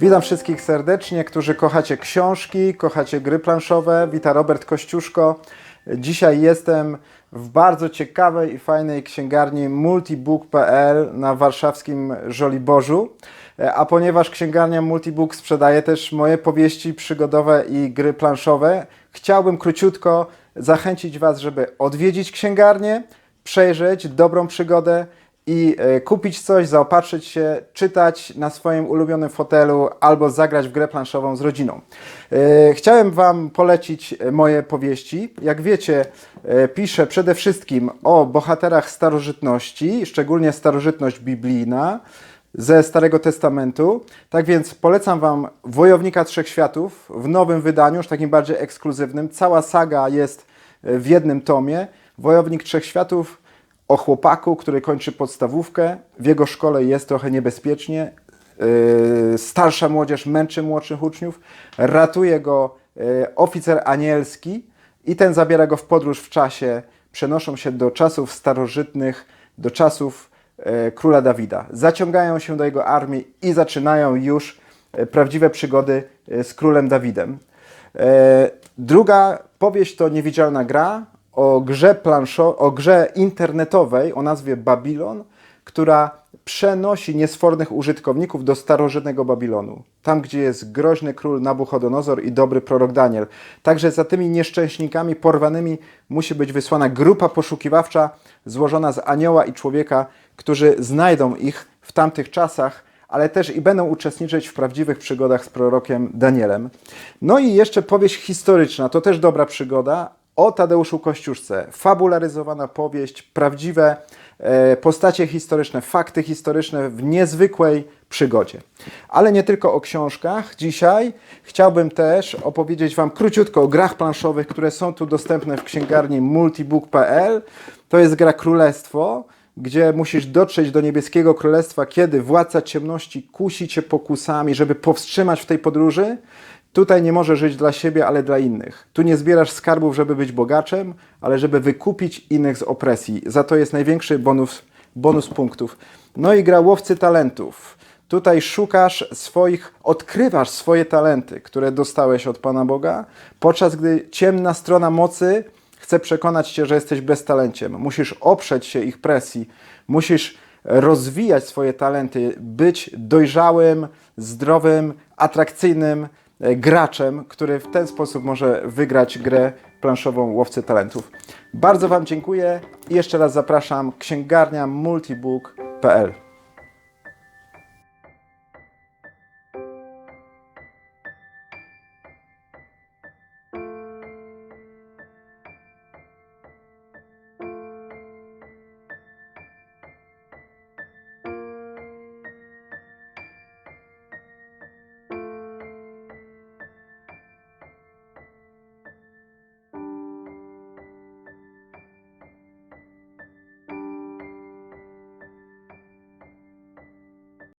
Witam wszystkich serdecznie, którzy kochacie książki, kochacie gry planszowe. Witam Robert Kościuszko. Dzisiaj jestem w bardzo ciekawej i fajnej księgarni multibook.pl na warszawskim Żoliborzu. A ponieważ księgarnia Multibook sprzedaje też moje powieści przygodowe i gry planszowe, chciałbym króciutko zachęcić Was, żeby odwiedzić księgarnię, przejrzeć dobrą przygodę i e, kupić coś, zaopatrzyć się, czytać na swoim ulubionym fotelu albo zagrać w grę planszową z rodziną. E, Chciałem Wam polecić e, moje powieści. Jak wiecie, piszę przede wszystkim o bohaterach starożytności, szczególnie starożytność biblijna ze Starego Testamentu. Tak więc polecam Wam Wojownika Trzech Światów w nowym wydaniu, już takim bardziej ekskluzywnym. Cała saga jest w jednym tomie. Wojownik Trzech Światów o chłopaku, który kończy podstawówkę. W jego szkole jest trochę niebezpiecznie. Yy, Starsza młodzież męczy młodszych uczniów. Ratuje go yy, oficer anielski i ten zabiera go w podróż w czasie. Przenoszą się do czasów starożytnych, do czasów e, króla Dawida. Zaciągają się do jego armii i zaczynają już prawdziwe przygody z królem Dawidem. Druga powieść to Niewidzialna Gra o grze, planszo, o grze internetowej o nazwie Babilon, która przenosi niesfornych użytkowników do starożytnego Babilonu. Tam, gdzie jest groźny król Nabuchodonozor i dobry prorok Daniel. Także za tymi nieszczęśnikami porwanymi musi być wysłana grupa poszukiwawcza złożona z anioła i człowieka, którzy znajdą ich w tamtych czasach, ale też i będą uczestniczyć w prawdziwych przygodach z prorokiem Danielem. No i jeszcze powieść historyczna, to też dobra przygoda, o Tadeuszu Kościuszce. Fabularyzowana powieść, prawdziwe e, postacie historyczne, fakty historyczne w niezwykłej przygodzie. Ale nie tylko o książkach. Dzisiaj chciałbym też opowiedzieć Wam króciutko o grach planszowych, które są tu dostępne w księgarni multibook.pl. To jest gra Królestwo, gdzie musisz dotrzeć do niebieskiego królestwa, kiedy władca ciemności kusi cię pokusami, żeby powstrzymać w tej podróży. Tutaj nie możesz żyć dla siebie, ale dla innych. Tu nie zbierasz skarbów, żeby być bogaczem, ale żeby wykupić innych z opresji. Za to jest największy bonus, bonus punktów. No i gra łowcy talentów. Tutaj szukasz swoich, odkrywasz swoje talenty, które dostałeś od Pana Boga, podczas gdy ciemna strona mocy chce przekonać cię, że jesteś beztalenciem. Musisz oprzeć się ich presji, musisz rozwijać swoje talenty, być dojrzałym, zdrowym, atrakcyjnym graczem, który w ten sposób może wygrać grę planszową Łowcy Talentów. Bardzo Wam dziękuję i jeszcze raz zapraszam księgarnia multibook.pl